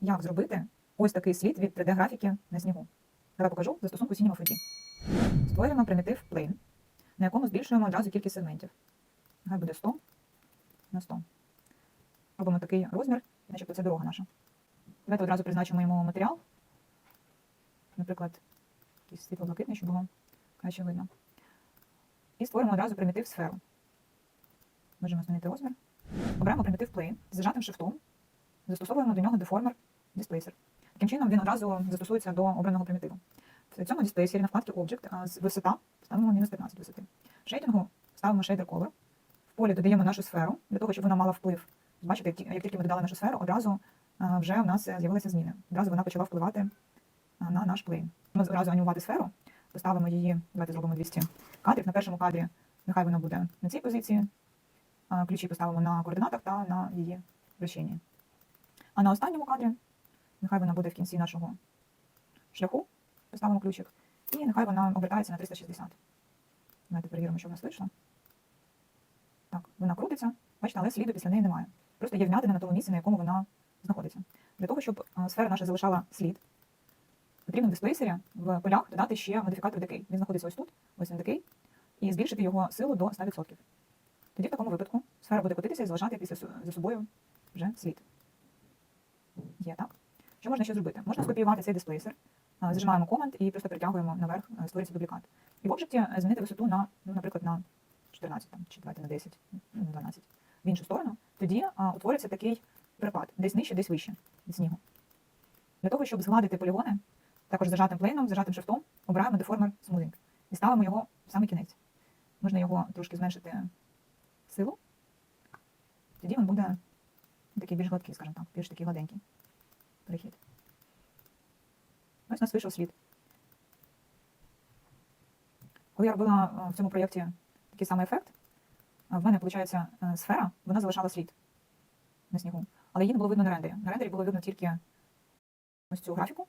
як зробити ось такий слід від 3D-графіки на снігу. Давай покажу застосунку Cinema 4D. Створюємо примітив plane, на якому збільшуємо одразу кількість сегментів. Нехай буде 100 на 100. Робимо такий розмір, начебто це дорога наша. Давайте одразу призначимо йому матеріал. Наприклад, якийсь світло-блакитний, щоб було краще видно. І створимо одразу примітив сферу. Можемо змінити розмір. Обираємо примітив plane зажатим шифтом. Застосовуємо до нього деформер displacer. Таким чином він одразу застосується до обраного примітиву. В цьому дисплейсері на вкладці Object з висота ставимо мінус 15 висоти. Шейдингу ставимо shader color. В полі додаємо нашу сферу для того, щоб вона мала вплив. Бачите, як тільки ми додали нашу сферу, одразу вже в нас е, з'явилися зміни. Одразу вона почала впливати на наш плейн. Ми одразу анімувати сферу, поставимо її, давайте зробимо 200 кадрів. На першому кадрі нехай вона буде на цій позиції. Ключі поставимо на координатах та на її вращенні. А на останньому кадрі нехай вона буде в кінці нашого шляху. Поставимо ключик. І нехай вона обертається на 360. Давайте перевіримо, що в нас. Так, вона крутиться, бачите, але сліду після неї немає. Просто є вмятина на тому місці, на якому вона знаходиться. Для того, щоб сфера наша залишала слід, потрібно в дисплейсері в полях додати ще модифікатор Decay. Він знаходиться ось тут, ось він Decay, і збільшити його силу до 100%. Тоді в такому випадку сфера буде котитися і залишати після за собою вже слід. Є так. Що можна ще зробити? Можна скопіювати цей дисплейсер, а, зажимаємо команд і просто перетягуємо наверх, створюється дублікат. І в обжекті е, змінити висоту на, ну, наприклад, на 14 там, чи давайте на 10, ну, на 12 в іншу сторону. Тоді а, утвориться такий перепад, десь нижче, десь вище від снігу. Для того, щоб згладити полігони, також зажатим плейном, зажатим шрифтом, обираємо деформер Smoothing і ставимо його в самий кінець. Можна його трошки зменшити силу. Тоді він буде такий більш гладкий, скажімо так, більш такий гладенький перехід. Ось у нас вийшов слід. Коли я робила в цьому проєкті такий самий ефект, в мене, виходить, е, сфера, вона залишала слід на снігу. Але її не було видно на рендері. На рендері було видно тільки ось цю графіку.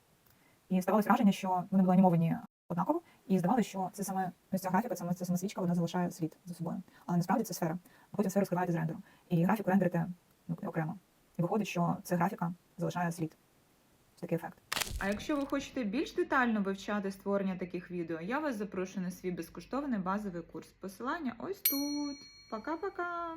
І ставалось враження, що вони були анімовані однаково, і здавалося, що це саме ось ця графіка, це, це саме свічка, вона залишає слід за собою. Але насправді це сфера. А потім сферу скриваєте з рендеру. І графіку рендерите ну, окремо. І виходить, що ця графіка залишає слід. Такий ефект. А якщо ви хочете більш детально вивчати створення таких відео, я вас запрошую на свій безкоштовний базовий курс. Посилання ось тут. Пока-пока!